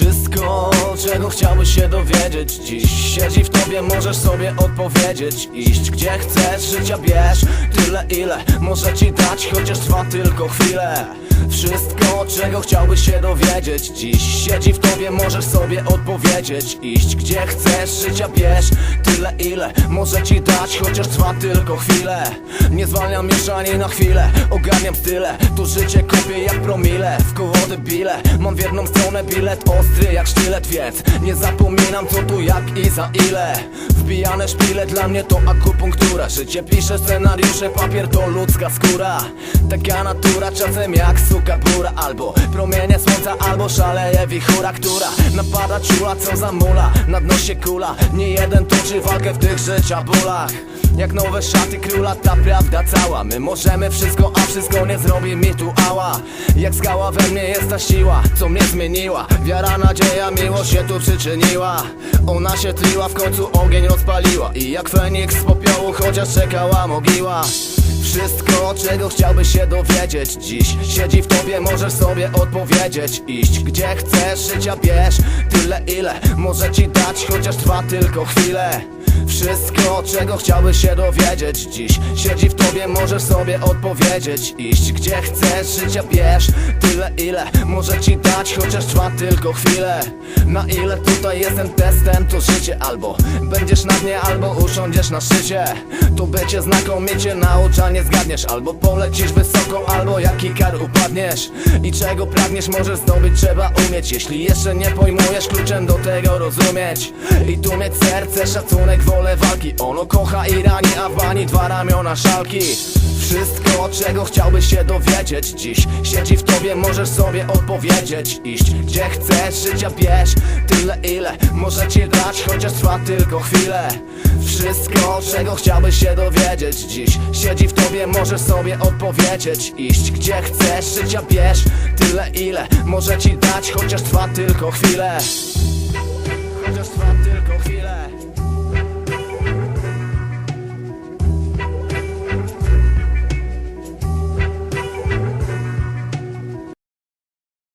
wszystko. Czego chciałbyś się dowiedzieć? Dziś Siedzi w tobie, możesz sobie odpowiedzieć. Iść gdzie chcesz, życia bierz Tyle ile może ci dać, chociaż trwa tylko chwilę. Wszystko, czego chciałbyś się dowiedzieć. Dziś Siedzi w tobie, możesz sobie odpowiedzieć. Iść gdzie chcesz, życia bierz Tyle ile może ci dać, chociaż trwa tylko chwilę. Nie zwalniam już ani na chwilę Ogarniam style, to życie kopię jak promile W koło debile, mam w jedną stronę bilet Ostry jak sztylet, więc nie zapominam co tu jak i za ile. Wbijane szpile, dla mnie to akupunktura. Życie pisze scenariusze, papier to ludzka skóra. Taka natura, czasem jak suka bura. Albo promienie słońca, albo szaleje wichura Która napada czula, co zamula. Na dno się kula, nie jeden toczy walkę w tych życia bólach jak nowe szaty króla, ta prawda cała. My możemy wszystko, a wszystko nie zrobi mi tu ała. Jak skała we mnie jest ta siła, co mnie zmieniła. Wiara, nadzieja, miłość się tu przyczyniła. Ona się tliła, w końcu ogień rozpaliła. I jak Feniks z popiołu, chociaż czekała mogiła. Wszystko, czego chciałbyś się dowiedzieć dziś. Siedzi w tobie, możesz sobie odpowiedzieć Iść. Gdzie chcesz, życia bierz Tyle ile może ci dać, chociaż trwa tylko chwilę wszystko, czego chciałbyś się dowiedzieć dziś. Siedzi w tobie, możesz sobie odpowiedzieć. Iść gdzie chcesz, życia bierz Tyle ile może ci dać, chociaż trwa tylko chwilę. Na ile tutaj jestem testem, to życie Albo będziesz na dnie, albo usiądziesz na szczycie. To bycie znakomicie naucza, nie zgadniesz. Albo polecisz wysoko, albo jaki kar upadniesz. I czego pragniesz, możesz zdobyć, trzeba umieć. Jeśli jeszcze nie pojmujesz, kluczem do tego rozumieć I tu mieć serce, szacunek, wolę walki. Ono kocha i rani, a w bani dwa ramiona szalki. Wszystko, czego chciałbyś się dowiedzieć dziś. Siedzi w tobie, możesz sobie odpowiedzieć Iść. Gdzie chcesz, życia bierz Tyle ile może ci dać, chociaż trwa tylko chwilę. Wszystko, czego chciałbyś się dowiedzieć dziś. Siedzi w tobie, możesz sobie odpowiedzieć Iść. Gdzie chcesz, życia bierz Tyle ile może ci dać, chociaż trwa tylko chwilę